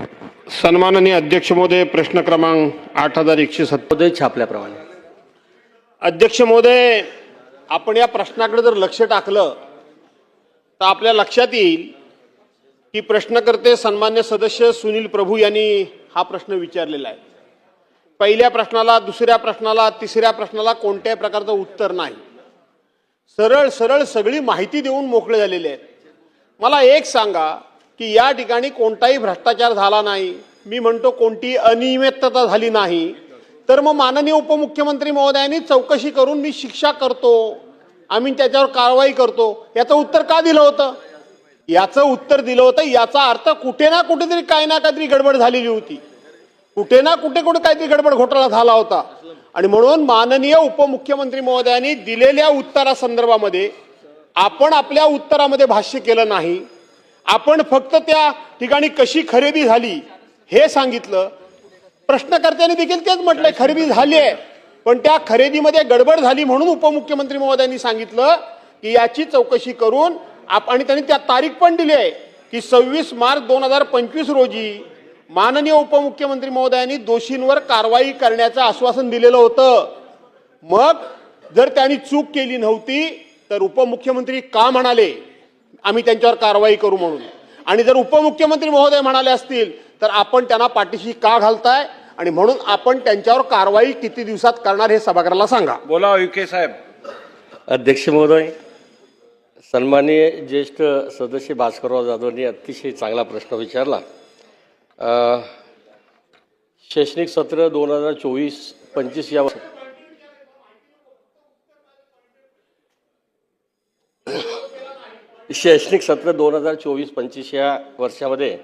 सन्माननीय अध्यक्ष महोदय प्रश्न क्रमांक आठ हजार एकशे सत्तर उदय छापल्याप्रमाणे. अध्यक्ष महोदय आपण या प्रश्नाकडे जर लक्ष टाकलं तर आपल्या लक्षात येईल की प्रश्नकर्ते सन्मान्य सदस्य सुनील प्रभू यांनी हा प्रश्न विचारलेला आहे. पहिल्या प्रश्नाला दुसऱ्या प्रश्नाला तिसऱ्या प्रश्नाला कोणत्याही प्रकारचं उत्तर नाही. सरळ सरळ सगळी माहिती देऊन मोकळे झालेले आहेत. मला एक सांगा की या ठिकाणी कोणताही भ्रष्टाचार झाला नाही. मी म्हणतो कोणती अनियमितता झाली नाही. तर मग माननीय उपमुख्यमंत्री महोदयांनी चौकशी करून मी शिक्षा करतो. आम्ही त्याच्यावर कारवाई करतो. याचं उत्तर का दिलं होतं? याचं उत्तर दिलं होतं याचा अर्थ कुठे ना कुठेतरी काही ना काहीतरी गडबड झालेली होती. कुठे ना कुठे कुठे काहीतरी गडबड घोटाळा झाला होता. आणि म्हणून माननीय उपमुख्यमंत्री महोदयांनी दिलेल्या उत्तरासंदर्भामध्ये आपण आपल्या उत्तरामध्ये भाष्य केलं नाही. आपण फक्त त्या ठिकाणी कशी खरेदी झाली हे सांगितलं. प्रश्नकर्त्यांनी देखील तेच म्हटलंय खरेदी झाली आहे. पण त्या खरेदीमध्ये गडबड झाली म्हणून उपमुख्यमंत्री महोदयांनी सांगितलं की याची चौकशी करून आप आणि त्यांनी त्या तारीख पण दिली आहे की सव्वीस मार्च दोन हजार पंचवीस रोजी माननीय उपमुख्यमंत्री महोदयांनी दोषींवर कारवाई करण्याचं आश्वासन दिलेलं होतं. मग जर त्यांनी चूक केली नव्हती तर उपमुख्यमंत्री का म्हणाले? आम्ही त्यांच्यावर कारवाई करू म्हणून. आणि जर उपमुख्यमंत्री महोदय म्हणाले असतील तर आपण त्यांना पाठीशी का घालताय? आणि म्हणून आपण त्यांच्यावर कारवाई किती दिवसात करणार हे सभागृहाला सांगा. बोला विखे साहेब. अध्यक्ष महोदय सन्माननीय ज्येष्ठ सदस्य भास्करराव जाधवनी अतिशय चांगला प्रश्न विचारला. शैक्षणिक सत्र दोन हजार चोवीस पंचवीस या शैक्षणिक सत्र दोन हजार चोवीस पंचवीस या वर्षामध्ये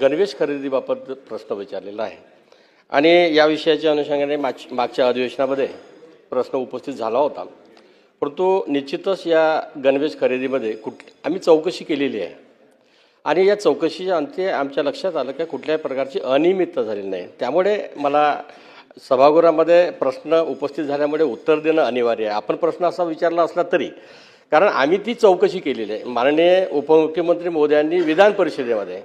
गणवेश खरेदीबाबत प्रश्न विचारलेला आहे. आणि या विषयाच्या अनुषंगाने माग मागच्या अधिवेशनामध्ये प्रश्न उपस्थित झाला होता. परंतु निश्चितच या गणवेश खरेदीमध्ये कुठ आम्ही चौकशी केलेली आहे. आणि या चौकशीच्या अंती आमच्या लक्षात आलं की कुठल्याही प्रकारची अनियमितता झालेली नाही. त्यामुळे मला सभागृहामध्ये प्रश्न उपस्थित झाल्यामुळे उत्तर देणं अनिवार्य आहे. आपण प्रश्न असा विचारला असला तरी कारण आम्ही ती चौकशी केलेली आहे. माननीय उपमुख्यमंत्री मोदयांनी विधान परिषदेमध्ये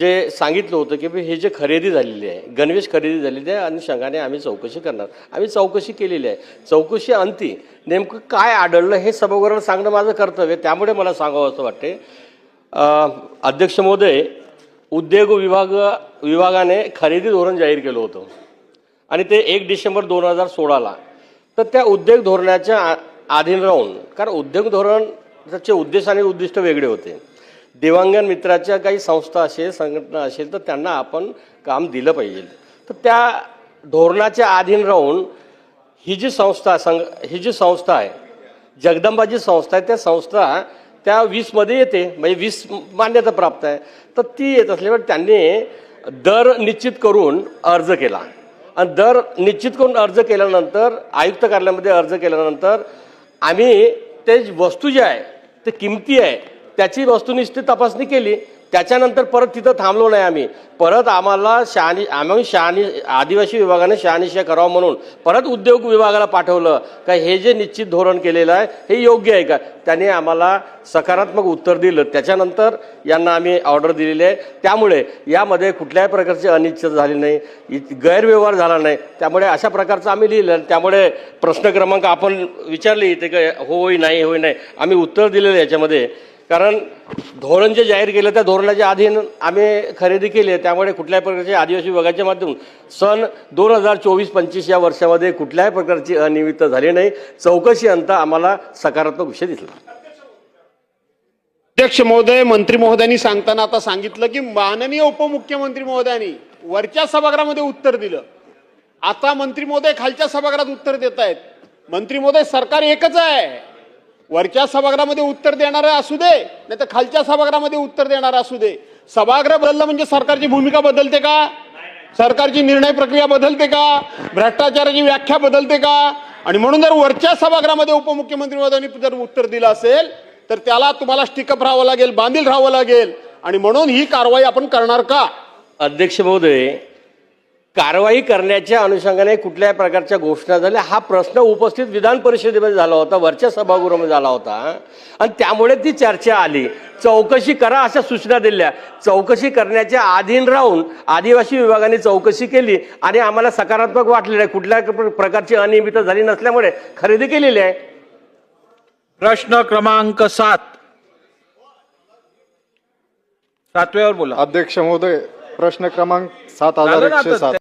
जे सांगितलं होतं की हे जे खरेदी झालेली आहे गणवेश खरेदी झालेली आहे अनुषंगाने आम्ही चौकशी करणार. आम्ही चौकशी केलेली आहे. चौकशी अंती नेमकं काय आढळलं हे सभागृहाला सांगणं माझं कर्तव्य त्यामुळे मला सांगावं असं वाटते अध्यक्ष महोदय उद्योग विभाग विभागाने खरेदी धोरण जाहीर केलं होतं. आणि ते एक डिसेंबर दोन हजार सोळाला. तर त्या उद्योग धोरणाच्या आ- अधीन राहून कारण उद्योग धोरण त्याचे उद्देश आणि उद्दिष्ट वेगळे होते. देवांगण मित्राच्या काही संस्था असेल संघटना असेल तर त्यांना आपण काम दिलं पाहिजे. तर त्या धोरणाच्या अधीन राहून ही जी संस्था संघ ही जी संस्था आहे जगदंबा जी संस्था आहे त्या संस्था त्या वीसमध्ये येते म्हणजे वीस मान्यता प्राप्त आहे. तर ती येत असल्यामुळे त्यांनी दर निश्चित करून अर्ज केला. आणि दर निश्चित करून अर्ज केल्यानंतर आयुक्त कार्यालयामध्ये अर्ज केल्यानंतर आम्ही ते वस्तू जे आहे ते किमती आहे त्याची वस्तुनिष्ठ तपासणी केली. त्याच्यानंतर परत तिथं थांबलो नाही आम्ही. परत आम्हाला शहानी आम्ही शहानी आदिवासी विभागाने शहानिशा करावं म्हणून परत उद्योग विभागाला पाठवलं. का हे जे निश्चित धोरण केलेलं आहे हे योग्य आहे का? त्याने आम्हाला सकारात्मक उत्तर दिलं. त्याच्यानंतर यांना आम्ही ऑर्डर दिलेली आहे. त्यामुळे यामध्ये कुठल्याही प्रकारची अनिश्चित झाली नाही. गैरव्यवहार झाला नाही. त्यामुळे अशा प्रकारचं आम्ही लिहिलं त्यामुळे प्रश्न क्रमांक आपण विचारले इथे काय होय नाही होय नाही. आम्ही उत्तर दिलेलं आहे याच्यामध्ये. कारण धोरण जे जाहीर केलं त्या धोरणाच्या अधीन आम्ही खरेदी केली आहे. त्यामुळे कुठल्याही प्रकारचे आदिवासी विभागाच्या माध्यमातून सन दोन हजार चोवीस पंचवीस या वर्षामध्ये कुठल्याही प्रकारची अनियमितता झाली नाही. चौकशी अंत आम्हाला सकारात्मक विषय दिसला. अध्यक्ष महोदय मंत्री महोदयांनी सांगताना आता सांगितलं की माननीय उपमुख्यमंत्री महोदयांनी वरच्या सभागृहामध्ये उत्तर दिलं. आता मंत्री महोदय खालच्या सभागृहात उत्तर देत आहेत मंत्री महोदय सरकार एकच आहे. वरच्या सभागृहामध्ये उत्तर देणारं असू दे नाही तर खालच्या सभागृहामध्ये उत्तर देणारं असू दे. सभागृह बदललं म्हणजे सरकारची भूमिका बदलते का? सरकारची निर्णय प्रक्रिया बदलते का? भ्रष्टाचाराची व्याख्या बदलते का? आणि म्हणून जर वरच्या सभागृहामध्ये उपमुख्यमंत्री महोदयांनी जर उत्तर दिलं असेल तर त्याला तुम्हाला स्टिकअप राहावं लागेल बांधील राहावं लागेल. आणि म्हणून ही कारवाई आपण करणार का? अध्यक्ष महोदय कारवाई करण्याच्या अनुषंगाने कुठल्या प्रकारच्या घोषणा झाल्या. हा प्रश्न उपस्थित विधान परिषदेमध्ये झाला होता वरच्या सभागृहामध्ये झाला होता. आणि त्यामुळे ती चर्चा आली. चौकशी करा अशा सूचना दिल्या. चौकशी करण्याच्या अधीन राहून आदिवासी विभागाने चौकशी केली आणि आम्हाला सकारात्मक वाटलेलं आहे. कुठल्या प्रकारची अनियमितता झाली नसल्यामुळे खरेदी केलेली आहे. प्रश्न क्रमांक सात. सातव्यावर बोला. अध्यक्ष महोदय प्रश्न क्रमांक सात हजार एकशे? सात.